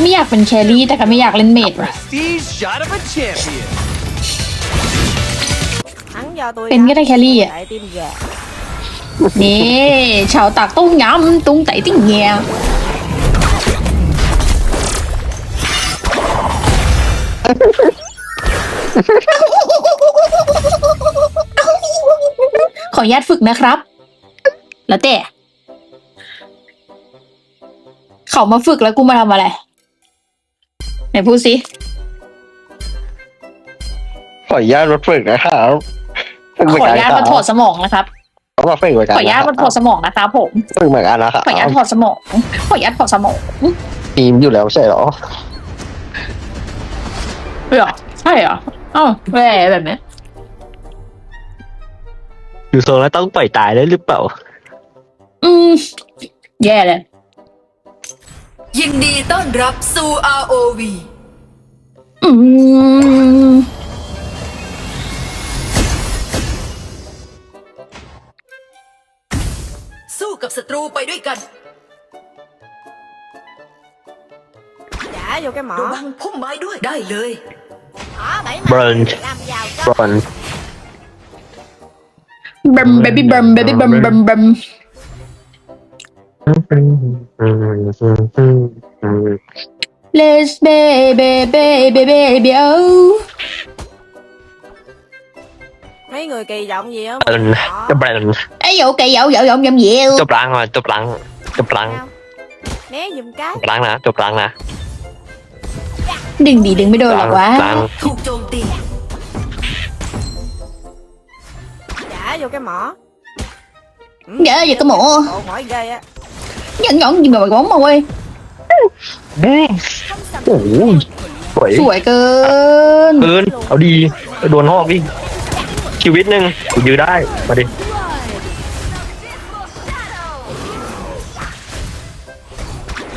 ไม่อยากเป็นแครี่แต่ก็ไม่อยากเล่นเมดว่ะ Prestige shot of a champion. Hắn do tôi เป็นก็ได้แครี่อะ Đại tim gà นี่ชาวตากตุ้งยำตุ้งไต่ติ้งเงียขออนุญาตฝึกนะครับ แล้วแต่ เขามาฝึกแล้วกูมาทำอะไร ไหนพูดสิขออนุญาตมาฝึกนะครับฝึกขเหอมือนอกันนุญาตครัมาบถอดสมองนะครับ เขามาฝึกเหมือนขกันออนุญาตมาถอดสมองนะครับผม ฝึกเหมือนกันนะครับขออนุญาตถอดสมอง ขออนุญาตถอดสมองทีมอยู่แล้วใช่เหรอเหรอใช่เหรออ้าวแหวแบบนี้อยู่ทรงแล้วต้องปล่อยตายได้หรือเปล่า อืม แย่เลย ยินดีต้อนรับสู่ ROV อืมสู้กับศัตรูไปด้วยกัน Trả vô cái ระ mỏ วังพุ่มไม้ด้วยได้เลย Đó bảy Burn. Làm giàu บ có อลบัมเบบี้บัมเบบี้บัมบัมบัม Let's baby baby baby oh Mấy người kỳ vọng gì á เอินจะแบรนด์ ấy dụ kỳ dụ dụ dụ dụ dụ จบล้างอะจบล้างจบล้าง Né giùm cái จบล้างนะจบล้างนะ đừng đi đừng mới đồ ล้าง là ล้าง quá ถูกโจมตี Trả vô cái mỏ Ừ, Trả vô cái mỏ. Ồ mỏi ghê á nhẫn nhẫn gì mà bóng mà ơi บูมโอ้โหสวย sủi cơn เกิน เอาดีโดนหอกดิชีวิตหนึ่งกูยื้อได้ มาดิ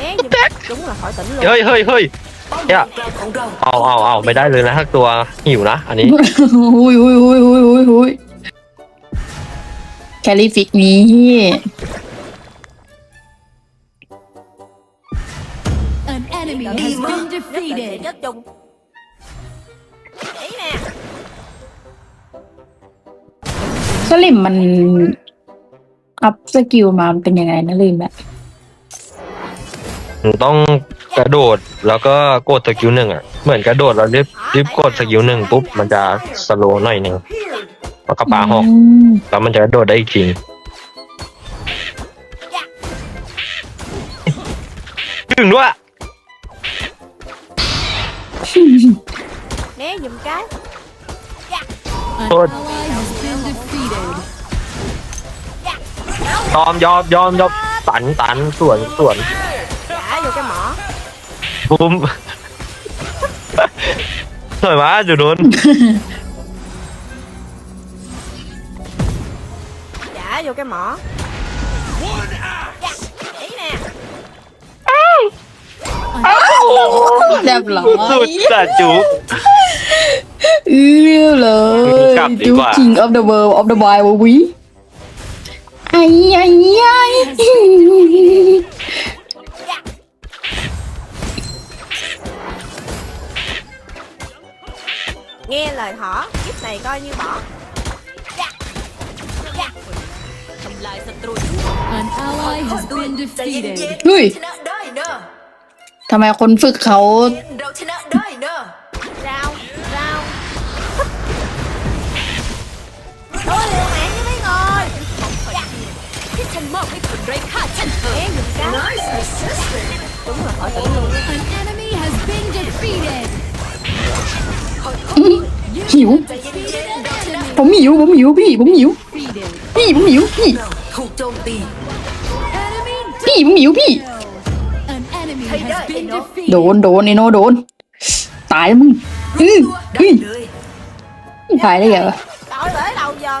Né giùm Đúng là khỏi tỉnh luôn เฮ้ยเฮ้ยเฮ้ยป้อมเนี่ยกลางของเราเอาเอาเอาไม่ได้เลยนะถ้าตัวหิวนะ อันนี้ ui ui ui ui ui ui Kelly Fix นี้ An enemy Đợi has đi. Been Nhất định sẽ defeated. chết chung Ý nè สลิมมันอัพสกิลมามันเป็นยังไงนะลืมละต้องกระโดดแล้วก็กดสกิลหนึ่งอะ เหมือนกระโดดแล้วรีบรีบกดสกิลหนึ่งปุ๊บมันจะสโลว์หน่อยหนึ่งแล้วก็ปาหอกมแล้วมันจะกระโดดได้อีกทีถึงด้วย Né giùm cái An Thôi. ally has been defeated. ยอมยอมยอมยอมตันตันส่วนส่วน Trả vô cái mỏ บุ้มสวยมากอยู่โดน Trả vô cái mỏ เรียบร้อ สุด ย จัดจุก เรียบร้อย กลับดี ดู กว่า King of the World of the Wild วิไอ้ไอ้ไอ้ Nghe lời thỏ Kiếp này coi như bỏ ทำลายศัตรู An ally has been ใจเย็น defeated. เฮ้ย ๆชนะได้เนอะ ท ำไมคนฝึกเขา เราชนะได้เนอะ Sao Sao Tôi liều mạng với mấy người ที่ฉันมอบให้คนไร้ค่าเช่นเธอ Né giùm cái Đúng là khỏi tỉnh luôn An enemy has been defeated. หิวใจเย็นๆเราชนะผมหิว ผมหิวพี่ ผมหิว Defeated. พี่ ผมหิวพี่เราถูกโจมตี Enemy พี่ ผมหิวพี่ An enemy Hay has đấy, been nó. โด defeated. นโดนไอ้โนโดน ตายแล้วมึงอือได้เฮ้ยเลยตายได้เหรอ Tội lỗi đầu giờ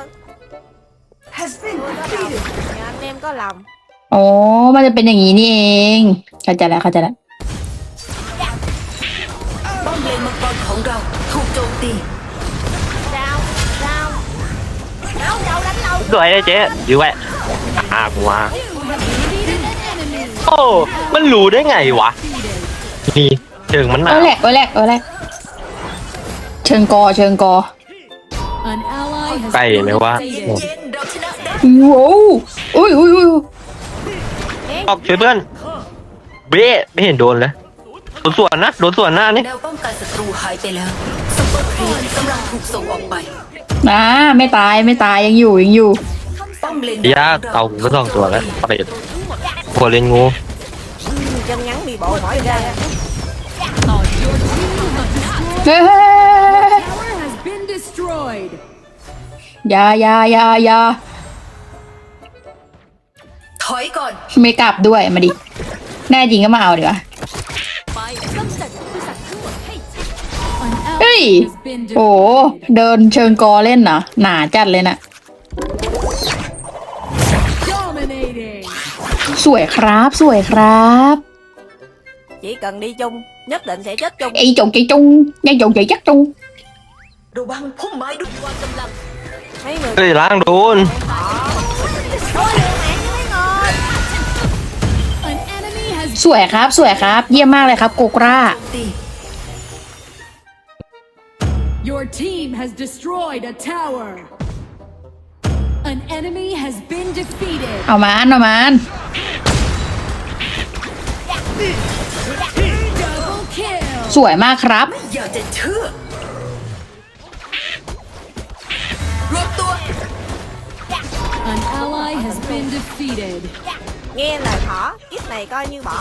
Nhà anh em có lòng อ๋อ มันจะเป็นอย่างนี้นี่เองเข้าใจแล้วเข้าใจแล้ว ป้อมเลนมังกรของเราถูกโจมตี Sao Sao Đâu đâu đánh lâu สวยเลยเจ๊ยื้อไว้อ่ากูว่า Defeated an enemy. โอ้มันรู้ได้ไงวะมีเชิงมันหนาเออแหลกเออแหลกเออแหลกเชิงกอเชิงกอ An ally has ใกล้ been ไหมว่าใจเย็นๆเราชนะได้โว้วอุ้ยอุ้ยอุ้ยออกช่วยเพื่อนเบ้ไม่เห็นโดนเลยโดนส่วนนะโดนส่วนหน้านี่แนวป้องกันศัตรูหายไปแล้วซุปเปอร์ครีปกำลังถูกส่งออกไปอ่าไม่ตายไม่ตายยังอยู่ยังอยู่ป้อมเลนยากเอาก็สองตัวแล้วเป รตหัวเลนงู chân ngắn đi bộ mỏi ra เฮ้ยเฮ้ยเฮ้ย tower has been destroyed. อยาอยาอยาอยาถอยก่อน ไม่กลับด้วยมาดิ แน่จริงก็มาเอาดีกว่า An Hey! ally has been โอ้ defeated. เดินเชิงกอเล่นนะหนาจัดเลยนะ สวยครับ สวยครับ chỉ cần đi chung nhất định sẽ chết chung ไอ้จงใจจุงยังจงใจจักจุงระวังพุ่มไม้ด้วยวางกำลัง mấy người เฮ้ยล้างโดน thôi liền mẹ chứ mấy người An enemy has สวยครับ สวยครับ เยี่ยมมากเลยครับโกกราตี your team has destroyed a tower. An enemy has been defeated. เอามันเอามัน Double kill. สวยมากครับ อยากจะเชื่อรวบตัว An ally has been defeated. nghe lời thỏ kiếp này coi như bỏ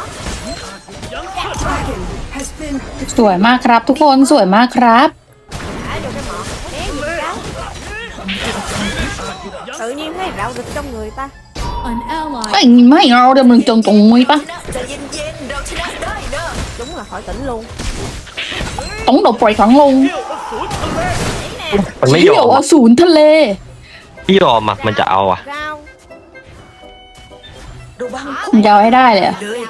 สวยมากครับ ทุกคนสวยมากครับ thả vô cái mỏ né gì cáo tự nhiên thấy rạo rực trong người ta An ally ไม่ไม่เอาเดี๋ยวมึงจงตรงมุ้ยปะใจเย็นๆเราชนะได้นะ đúng là khỏi tỉnh luôn ต้องโดดปล่อยฝังลงมันไม่ยเที่อยวมออะสูรทะเลพี่ยอมอะมันจะเอาอะ rau ระวังพุ่มัมนจะเอาให้ได้เลยอะ เลย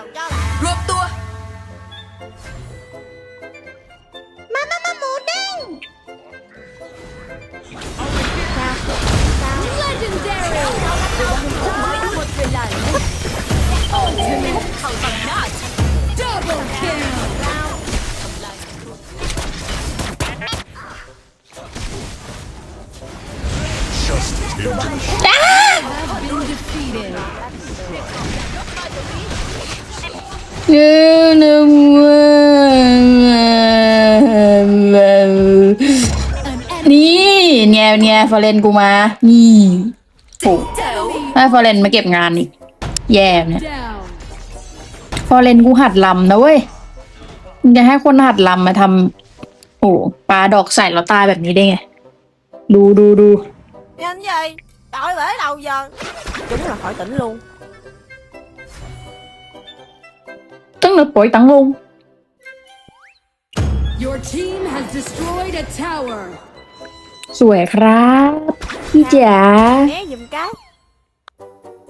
ยืนนี่เนี่ยเนี่ยฟอเรนกูมา นี่โอ้แจ๋วถ้ฟอเรนมาเก็บงานอีก แย่เนี่ย ฟอเรนกูหัดลำนะเว้ยจะให้คนหัดลำมาทำโอ้ปลาดอกใส่แล้วตายแบบนี้ได้ไง ดูดูดู nhanh vậy đợi bể đầu giờ đúng là khỏi tỉnh luôn ตั้งแต่ปล่อยตังลง Your team has destroyed a tower. สวยครับพี่จ๋า né giùm cái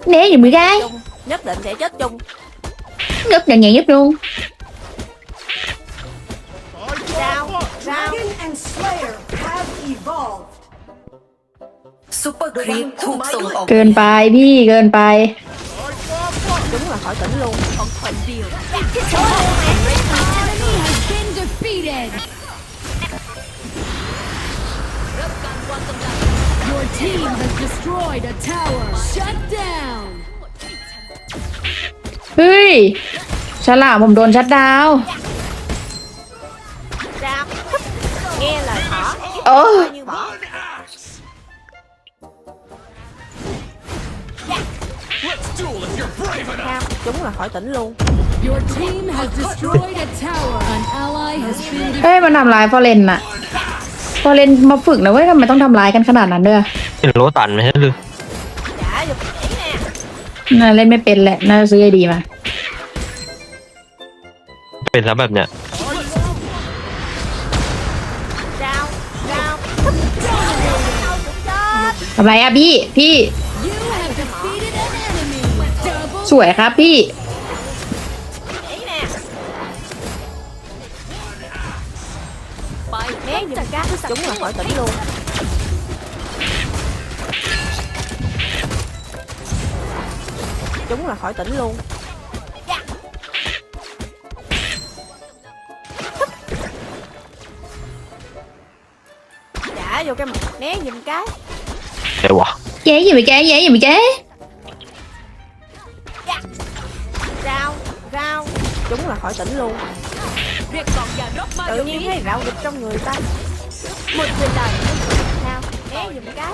เน่อยู่มือไก chung nhất định sẽ chết chung นึกอย่างเงี้ยบลุง rau rau ซุปเปอร์ครีปถูกส่งออกเกินไปพี่เกินไป đúng là khỏi tỉnh luôn ของขวัญเดียว Enemy has been defeated. Your team has destroyed a tower. Shut down. เฮ้ยฉลามผมโดนชัดดาวน์ rau nghe lời thỏ kiếp Ơ. này coi như bỏ Duel if you're brave enough. Sao? đúng là khỏi tỉnh luôn Your team has destroyed a tower. An ally has been defeated. เฮ้ยมันทำร้ายฟอเรนอะฟอเรนมาฝึกนะเว้ยทำไมต้องทำร้ายกันขนาดนั้นด้วยเห็นโลตันไหมฮะหรือ trả giùm chỉ nè น่าเล่นไม่เป็นแหละน่าจะซื้อไอดีมาเป็นแล้วแบบเนี้ย rau rau rau cũng chết ทำไรอะพี่พี่ สวยครับพี่ chúng là khỏi tỉnh luôn chúng là khỏi tỉnh luôn trả vô cái mặt né nhìn cái Ê, wow. chế gì mày chế chế gì mày chế rau chúng là khỏi tỉnh luôn เรียกกองยารบมา tự เดี๋ยว nhiên นี้ thấy rau dịch trong người ta một người lại sao né giùm cái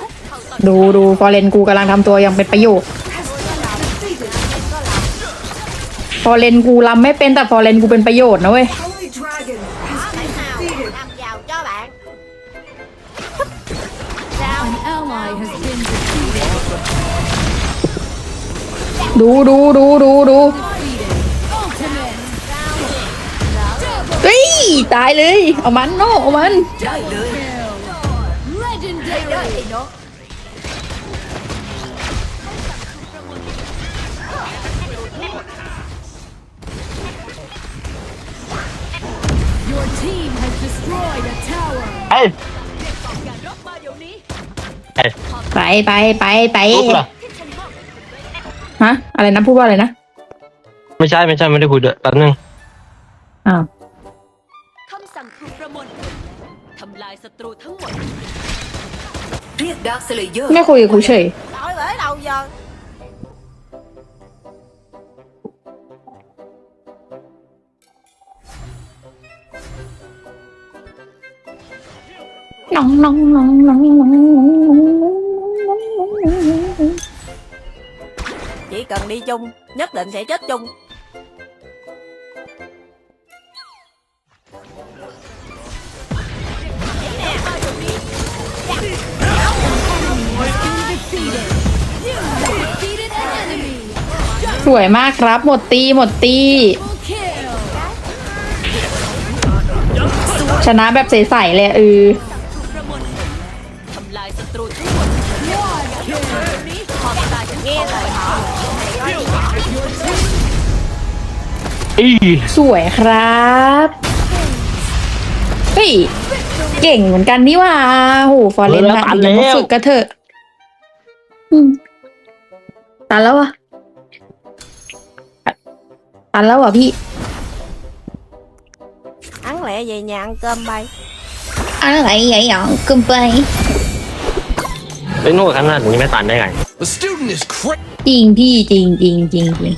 ดูดูฟอร์เรนกูกำลังทำตัวอย่างเป็นประโยชน์ฟอร์เรนกูรำไม่เป็นแต่ฟอร์เรนกูเป็นประโยชน์นะเว้ย Đó, tại sao làm giàu cho bạn rau An ally has been defeated. ดูดูดูดูดู ตายเลย เอามันโนเอามัน Legendary. Your team has destroyed a tower. เอ้ยไปไปไปไปปุ๊บเหรอฮะอะไรนะพูดว่าอะไรนะ ไม่ใช่ไม่ใช่ไม่ได้คุยด้วยแป๊บนึงอ้าวำลายศัตรูทั้งหมด เรียกดาร์คสเลเยอร์ ไม่คุยกับกูเฉย đổi bởi đâu giờ น้องน้องน้องน้องน้องน้องน้อง chỉ cần đi chung nhất định sẽ chết chung วยมากครับ หมดตีหมดตี Double kill. ชนะแบบใสๆเลยเออประมวลผลทำลายศัตรูทั้งหมด nghe lời họ อีสวยครับเฮ้ยเก่งเหมือนกันนี่หว่าโหฟอร์เรนค่ะเดี๋ยวมาฝึกกันเถอะอืมตันแล้วอะ ตันแล้วอะพี่ ăn lẹ về nhà ăn cơm bay อะไรอย่างกึมไปไอ้โน่ขนาดนี้ไม่ตันได้ไง The student is crazy. จริงพี่จริงจริงจริงจริง